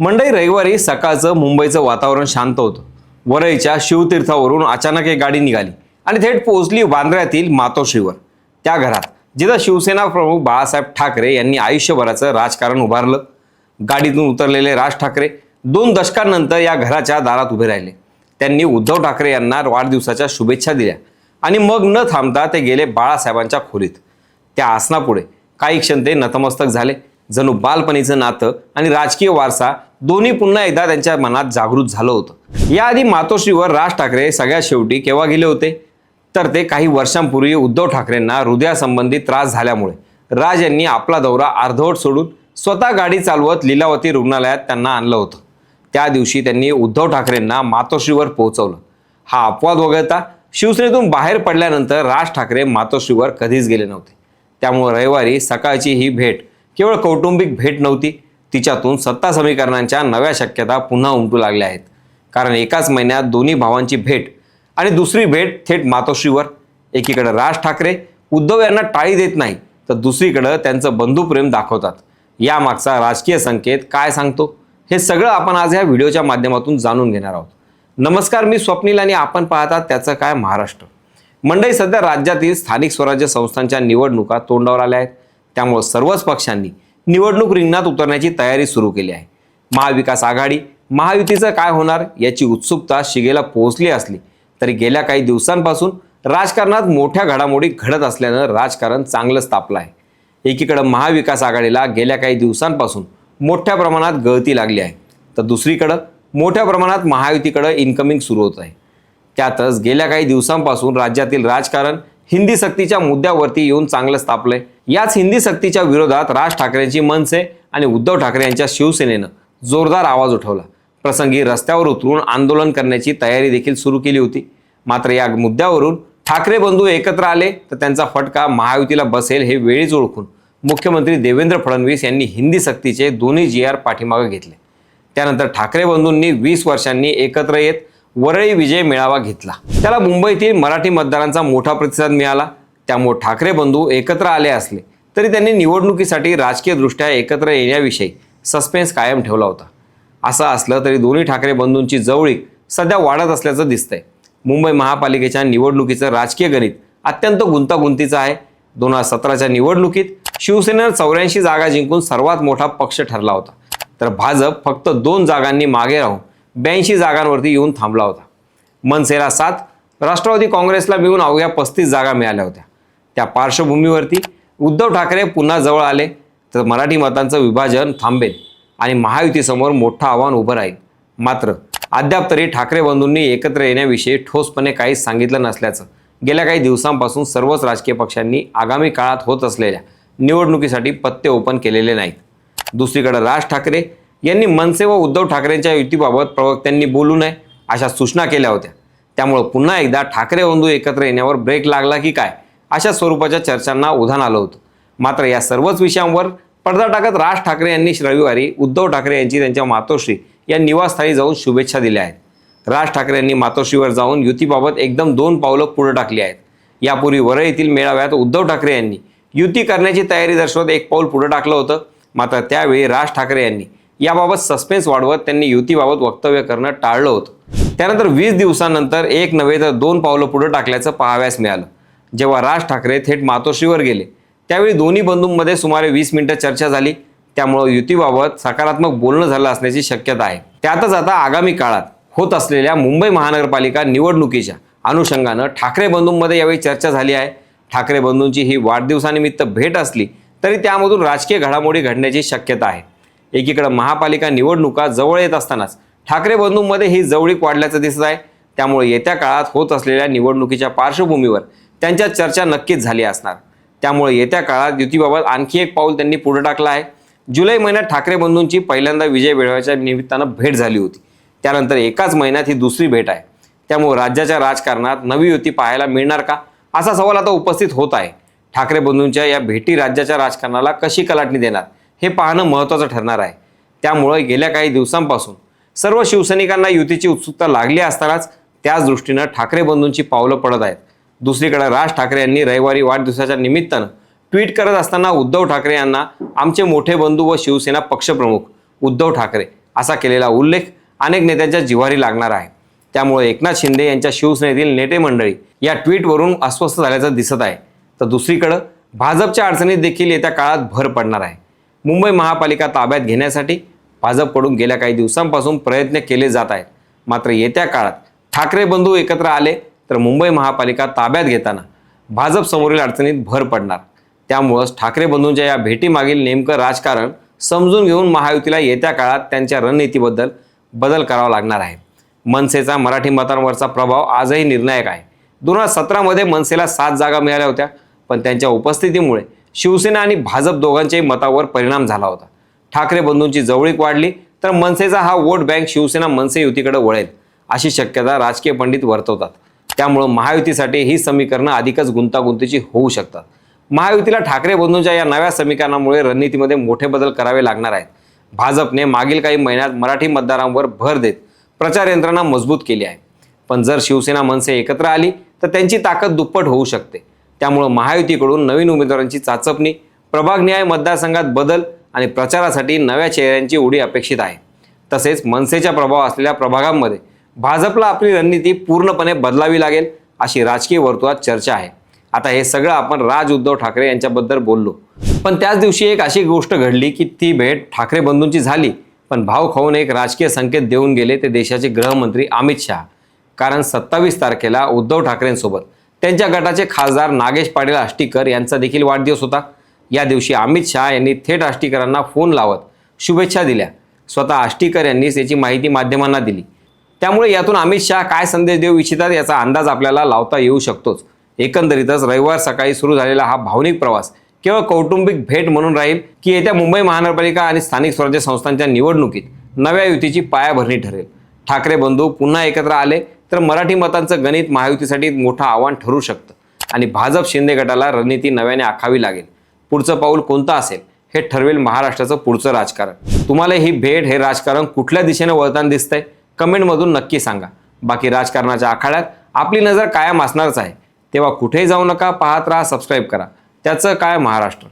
मंडई रविवारी सकाळचं मुंबईचं वातावरण शांत होतं. वरईच्या शिवतीर्थावरून अचानक एक गाडी निघाली आणि थेट पोहोचली वांद्र्यातील मातोश्रीवर. त्या घरात जिथं शिवसेना प्रमुख बाळासाहेब ठाकरे यांनी आयुष्यभराचं राजकारण उभारलं. गाडीतून उतरलेले राज ठाकरे दोन दशकांनंतर या घराच्या दारात उभे राहिले. त्यांनी उद्धव ठाकरे यांना वाढदिवसाच्या शुभेच्छा दिल्या आणि मग न थांबता ते गेले बाळासाहेबांच्या खोलीत. त्या आसनापुढे काही क्षण ते नतमस्तक झाले. जणू बालपणीचं नातं आणि राजकीय वारसा दोन्ही पुन्हा एकदा त्यांच्या मनात जागृत झालं होतं. याआधी मातोश्रीवर राज ठाकरे सगळ्यात शेवटी केव्हा गेले होते? तर ते काही वर्षांपूर्वी उद्धव ठाकरेंना हृदयासंबंधी त्रास झाल्यामुळे. राज यांनी आपला दौरा अर्धवट सोडून स्वतः गाडी चालवत लीलावती रुग्णालयात त्यांना आणलं होतं. त्या दिवशी त्यांनी उद्धव ठाकरेंना मातोश्रीवर पोहोचवलं. हा अपवाद वगळता शिवसेनेतून बाहेर पडल्यानंतर राज ठाकरे मातोश्रीवर कधीच गेले नव्हते. त्यामुळे रविवारी सकाळची ही भेट केवळ कौटुंबिक भेट नव्हती तिच्यातून सत्ता समीकरणांच्या नव्या शक्यता पुन्हा उमटू लागल्या आहेत. कारण एकाच महिन्यात दोन्ही भावांची भेट आणि दुसरी भेट थेट मातोश्रीवर. एकीकडे राज ठाकरे उद्धव यांना टाळी देत नाही तर दुसरीकडं त्यांचं बंधुप्रेम दाखवतात. यामागचा राजकीय संकेत काय सांगतो? हे सगळं आपण आज या व्हिडिओच्या माध्यमातून जाणून घेणार आहोत. नमस्कार मी स्वप्नील आणि आपण पाहतात त्याचं काय महाराष्ट्र. मंडई सध्या राज्यातील स्थानिक स्वराज्य संस्थांच्या निवडणुका तोंडावर आल्या आहेत. त्यामुळे सर्वच पक्षांनी निवडणूक रिंगणात उतरण्याची तयारी सुरू केली आहे. महाविकास आघाडी महायुतीचं काय होणार याची उत्सुकता शिगेला पोहोचली असली तरी गेल्या काही दिवसांपासून राजकारणात मोठ्या घडामोडी घडत असल्यानं राजकारण चांगलंच तापलं आहे. एकीकडं महाविकास आघाडीला गेल्या काही दिवसांपासून मोठ्या प्रमाणात गळती लागली आहे. तर दुसरीकडं मोठ्या प्रमाणात महायुतीकडं इन्कमिंग सुरू होत आहे. त्यातच गेल्या काही दिवसांपासून राज्यातील राजकारण हिंदी सक्तीच्या मुद्द्यावरती येऊन चांगलंच तापलंय. याच हिंदी सक्तीच्या विरोधात राज ठाकरेंची मनसे आणि उद्धव ठाकरे यांच्या शिवसेनेनं जोरदार आवाज उठवला. प्रसंगी रस्त्यावर उतरून आंदोलन करण्याची तयारी देखील सुरू केली होती. मात्र या मुद्द्यावरून ठाकरे बंधू एकत्र आले तर त्यांचा फटका महायुतीला बसेल हे वेळीच ओळखून मुख्यमंत्री देवेंद्र फडणवीस यांनी हिंदी सक्तीचे दोन्ही जी आर पाठीमागे घेतले. त्यानंतर ठाकरे बंधूंनी वीस वर्षांनी एकत्र येत वरळी विजय मेळावा घेतला. त्याला मुंबईतील मराठी मतदारांचा मोठा प्रतिसाद मिळाला. त्यामुळे ठाकरे बंधू एकत्र आले असले तरी त्यांनी निवडणुकीसाठी राजकीयदृष्ट्या एकत्र येण्याविषयी सस्पेन्स कायम ठेवला होता. असं असलं तरी दोन्ही ठाकरे बंधूंची जवळीक सध्या वाढत असल्याचं दिसतंय. मुंबई महापालिकेच्या निवडणुकीचं राजकीय गणित अत्यंत गुंतागुंतीचं आहे. दोन हजार सतराच्या निवडणुकीत शिवसेनेनं चौऱ्याऐंशी जागा जिंकून सर्वात मोठा पक्ष ठरला होता. तर भाजप फक्त दोन जागांनी मागे राहून ब्याऐंशी जागांवरती येऊन थांबला होता. मनसेला सात राष्ट्रवादी काँग्रेसला मिळून अवघ्या पस्तीस जागा मिळाल्या होत्या. त्या पार्श्वभूमीवरती उद्धव ठाकरे पुन्हा जवळ आले तर मराठी मतांचं विभाजन थांबेल आणि महायुतीसमोर मोठं आव्हान उभं राहील. मात्र अद्याप तरी ठाकरे बंधूंनी एकत्र येण्याविषयी ठोसपणे काहीच सांगितलं नसल्याचं गेल्या काही दिवसांपासून सर्वच राजकीय पक्षांनी आगामी काळात होत असलेल्या निवडणुकीसाठी पत्ते ओपन केलेले नाहीत. दुसरीकडे राज ठाकरे यांनी मनसे व उद्धव ठाकरेंच्या युतीबाबत प्रवक्त्यांनी बोलू नये अशा सूचना केल्या होत्या. त्यामुळं पुन्हा एकदा ठाकरे बंधू एकत्र येण्यावर ब्रेक लागला की काय अशा स्वरूपाच्या चर्चांना उधाण आलं होतं. मात्र या सर्वच विषयांवर पडदा टाकत राज ठाकरे यांनी रविवारी उद्धव ठाकरे यांची त्यांच्या मातोश्री या निवासस्थानी जाऊन शुभेच्छा दिल्या आहेत. राज ठाकरे यांनी मातोश्रीवर जाऊन युतीबाबत एकदम दोन पावलं पुढे टाकली आहेत. यापूर्वी वरळीतील मेळाव्यात उद्धव ठाकरे यांनी युती करण्याची तयारी दर्शवत एक पाऊल पुढे टाकलं होतं. मात्र त्यावेळी राज ठाकरे यांनी याबाबत सस्पेन्स वाढवत त्यांनी युतीबाबत वक्तव्य करणं टाळलं होतं. त्यानंतर वीस दिवसानंतर एक नव्हे तर दोन पावलं पुढे टाकल्याचं पाहाव्यास मिळालं. जेव्हा राज ठाकरे थेट मातोश्रीवर गेले त्यावेळी दोन्ही बंधूंमध्ये सुमारे वीस मिनिटं चर्चा झाली. त्यामुळं युतीबाबत सकारात्मक बोलणं झालं असण्याची शक्यता आहे. त्यातच आता आगामी काळात होत असलेल्या मुंबई महानगरपालिका निवडणुकीच्या अनुषंगानं ठाकरे बंधूंमध्ये यावेळी चर्चा झाली आहे. ठाकरे बंधूंची ही वाढदिवसानिमित्त भेट असली तरी त्यामधून राजकीय घडामोडी घडण्याची शक्यता आहे. एकीकडे महापालिका निवडणुका जवळ येत असतानाच ठाकरे बंधूंमध्ये ही जवळीक वाढल्याचं दिसत आहे. त्यामुळे येत्या काळात होत असलेल्या निवडणुकीच्या पार्श्वभूमीवर त्यांच्या चर्चा नक्कीच झाली असणार. त्यामुळे येत्या काळात युतीबाबत आणखी एक पाऊल त्यांनी पुढे टाकलं आहे. जुलै महिन्यात ठाकरे बंधूंची पहिल्यांदा विजय मिळवायच्या निमित्तानं भेट झाली होती. त्यानंतर एकाच महिन्यात ही दुसरी भेट आहे. त्यामुळे राज्याच्या राजकारणात नवी युती पाहायला मिळणार का? असा सवाल आता उपस्थित होत आहे. ठाकरे बंधूंच्या या भेटी राज्याच्या राजकारणाला कशी कलाटणी देणार? हे पाहणं महत्त्वाचं ठरणार आहे. त्यामुळे गेल्या काही दिवसांपासून सर्व शिवसैनिकांना युतीची उत्सुकता लागली असतानाच त्याच दृष्टीनं ठाकरे बंधूंची पावलं पडत आहेत. दुसरीकडे राज ठाकरे यांनी रविवारी वाढदिवसाच्या निमित्तानं ट्विट करत असताना उद्धव ठाकरे यांना आमचे मोठे बंधू व शिवसेना पक्षप्रमुख उद्धव ठाकरे असा केलेला उल्लेख अनेक नेत्यांच्या जिव्हारी लागणार आहे. त्यामुळे एकनाथ शिंदे यांच्या शिवसेनेतील नेते मंडळी या ट्विटवरून अस्वस्थ झाल्याचं दिसत आहे. तर दुसरीकडं भाजपच्या अडचणीत देखील येत्या काळात भर पडणार आहे. मुंबई महापालिका ताब्यात घेण्यासाठी भाजपकडून गेल्या काही दिवसांपासून प्रयत्न केले जात आहेत. मात्र येत्या काळात ठाकरे बंधू एकत्र आले तर मुंबई महापालिका ताब्यात घेताना भाजप समोरील अडचणीत भर पडणार. त्यामुळंच ठाकरे बंधूंच्या या भेटीमागील नेमकं राजकारण समजून घेऊन महायुतीला येत्या काळात त्यांच्या रणनीतीबद्दल बदल करावा लागणार आहे. मनसेचा मराठी मतांवरचा प्रभाव आजही निर्णायक आहे. दोन हजार सतरामध्ये मनसेला सात जागा मिळाल्या होत्या पण त्यांच्या उपस्थितीमुळे शिवसेना आणि भाजप दोघांच्याही मतावर परिणाम झाला होता. ठाकरे बंधूंची जवळीक वाढली तर मनसेचा हा वोट बँक शिवसेना मनसे युतीकडे वळेल अशी शक्यता राजकीय पंडित वर्तवतात. त्यामुळं महायुतीसाठी ही समीकरणं अधिकच गुंतागुंतीची होऊ शकतात. महायुतीला ठाकरे बंधूंच्या या नव्या समीकरणामुळे रणनीतीमध्ये मोठे बदल करावे लागणार आहेत. भाजपने मागील काही महिन्यात मराठी मतदारांवर भर देत प्रचार यंत्रणा मजबूत केली आहे. पण जर शिवसेना मनसे एकत्र आली तर त्यांची ताकद दुप्पट होऊ शकते. त्यामुळं महायुतीकडून नवीन उमेदवारांची चाचपणी प्रभाग न्याय मतदारसंघात बदल आणि प्रचारासाठी नव्या चेहऱ्यांची उडी अपेक्षित आहे. तसेच मनसेचा प्रभाव असलेल्या प्रभागांमध्ये भाजपला आपली रणनीती पूर्णपणे बदलावी लागेल अशी राजकीय वर्तुळात चर्चा आहे. आता हे सगळं आपण राज उद्धव ठाकरे यांच्याबद्दल बोललो. पण त्याच दिवशी एक अशी गोष्ट घडली की ती भेट ठाकरे बंधूंची झाली. पण भाव खाऊन एक राजकीय संकेत देऊन गेले ते देशाचे गृहमंत्री अमित शहा. कारण सत्तावीस तारखेला उद्धव ठाकरेंसोबत त्यांच्या गटाचे खासदार नागेश पाटील आष्टीकर यांचा देखील वाढदिवस होता. या दिवशी अमित शहा यांनी थेट आष्टीकरांना फोन लावत शुभेच्छा दिल्या. स्वतः आष्टीकर यांनीच याची माहिती माध्यमांना दिली. त्यामुळे यातून अमित शहा काय संदेश देऊ इच्छितात याचा अंदाज आपल्याला लावता येऊ शकतोच. एकंदरीतच रविवार सकाळी सुरू झालेला हा भावनिक प्रवास केवळ कौटुंबिक भेट म्हणून राहील की येत्या मुंबई महानगरपालिका आणि स्थानिक स्वराज्य संस्थांच्या निवडणुकीत नव्या युतीची पायाभरणी ठरेल. ठाकरे बंधू पुन्हा एकत्र आले. तर मराठी मतांचं गणित महायुतीसाठी मोठं आव्हान ठरू शकतं. आणि भाजप शिंदे गटाला रणनीती नव्याने आखावी लागेल. पुढचं पाऊल कोणतं असेल? हे ठरवेल महाराष्ट्राचं पुढचं राजकारण. तुम्हाला ही भेट हे राजकारण कुठल्या दिशेने वळताना दिसतंय? कमेंटमधून नक्की सांगा. बाकी राजकारणाच्या आखाड्यात आपली नजर कायम असणारच आहे. तेव्हा कुठेही जाऊ नका पाहत राहा सबस्क्राईब करा. त्याचं काय महाराष्ट्र?